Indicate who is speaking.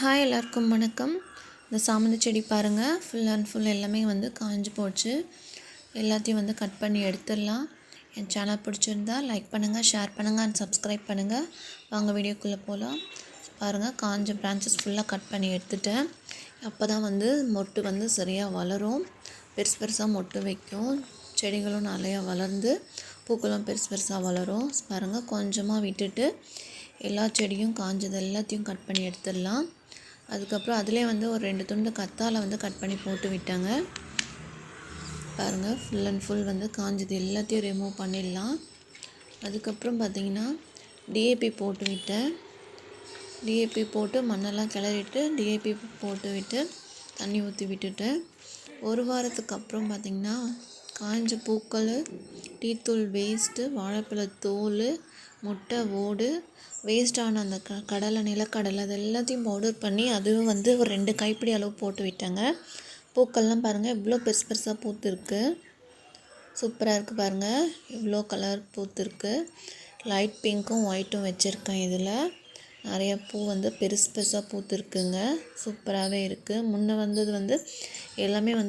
Speaker 1: Hi எல்லாருக்கும் வணக்கம். இந்த சாமந்தி செடி பாருங்கள் ஃபுல் அண்ட் ஃபுல் எல்லாமே வந்து காஞ்சு போச்சு. எல்லாத்தையும் வந்து கட் பண்ணி எடுத்துடலாம். என் சேனல் பிடிச்சிருந்தா லைக் பண்ணுங்கள் ஷேர் பண்ணுங்கள் அண்ட் சப்ஸ்கிரைப் பண்ணுங்கள் வாங்க வீடியோக்குள்ளே போகலாம் பாருங்கள் காஞ்ச பிரான்ச்சஸ் ஃபுல்லாக கட் பண்ணி எடுத்துட்டேன். அப்போ தான் வந்து மொட்டு வந்து சரியாக வளரும். பெருசு பெருசாக மொட்டு வைக்கும். செடிகளும் நிறையா வளர்ந்து பூக்களும் பெருசு பெருசாக வளரும். பாருங்கள் கொஞ்சமாக விட்டுட்டு எல்லா செடியும் காஞ்சது எல்லாத்தையும் கட் பண்ணி எடுத்துடலாம். அதுக்கப்புறம் அதிலே வந்து ஒரு ரெண்டு துண்டு கத்தால் வந்து கட் பண்ணி போட்டு விட்டாங்க. பாருங்கள் ஃபுல் அண்ட் ஃபுல் வந்து காஞ்சது எல்லாத்தையும் ரிமூவ் பண்ணிடலாம். அதுக்கப்புறம் பார்த்திங்கன்னா டிஏபி போட்டு விட்டேன். டிஏபி போட்டு மண்ணெல்லாம் கிளறிட்டு டிஏபி போட்டு விட்டு தண்ணி ஊற்றி விட்டுட்டேன். ஒரு வாரத்துக்கு அப்புறம் பார்த்திங்கன்னா காஞ்ச பூக்கள் டீத்தூள் வேஸ்ட்டு வாழைப்பழ தோல் முட்டை ஓடு வேஸ்ட்டான அந்த க கடலை நிலக்கடலை அது எல்லாத்தையும் பவுடர் பண்ணி அதுவும் வந்து ஒரு ரெண்டு கைப்பிடி அளவு போட்டு விட்டேங்க. பூக்கள்லாம் பாருங்கள் இவ்வளோ பெருசு பெருசாக பூத்துருக்கு. சூப்பராக இருக்குது பாருங்கள் இவ்வளோ கலர் பூத்துருக்கு. லைட் பிங்க்கும் ஒயிட்டும் வச்சுருக்கேன் இதில். நிறைய பூ வந்து பெருசு பெருசாக பூத்துருக்குங்க. சூப்பராகவே இருக்குது முன்னே வந்தது வந்து எல்லாமே வந்து